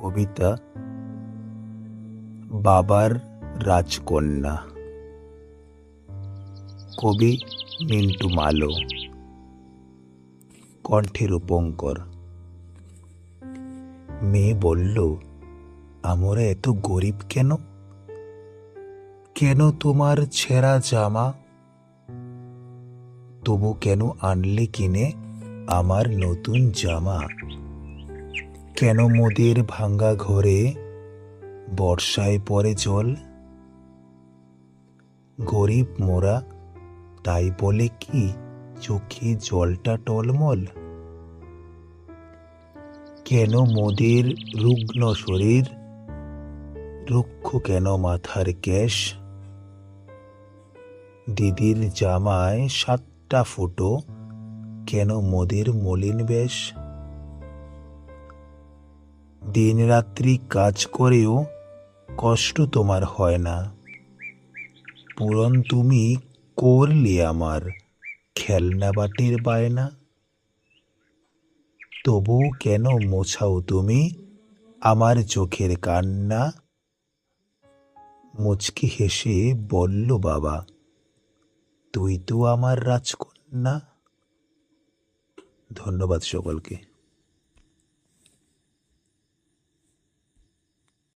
কবিতা বাবার রাজকন্যা। কবি মিন্টু মালো। কণ্ঠে রূপঙ্কর। মেয়ে বলল, আমরা এত গরিব কেন? কেন তোমার ছেঁড়া জামা? তবু কেন আনলে কিনে আমার নতুন জামা? কেন মোদের ভাঙ্গা ঘরে বর্ষায় পরে জল? গরিব মোরা, তাই বলে কি চোখে জলটা টলমল? কেন মোদের রুগ্ন শরীর? রুক্ষ কেন মাথার কেশ দিদির জামায় সাতটা ফুটো, কেন মোদের মলিন বেশ? দিন রাত্রি কাজ করেও কষ্ট তোমার হয় না। পূরণ তুমি করলে আমার খেলনা বাটির বায়না। তবু কেন মোছাও তুমি আমার চোখের কান্না? মুচকি হেসে বলল, বাবা, তুই তো আমার রাজকন্যা। ধন্যবাদ সকলকে।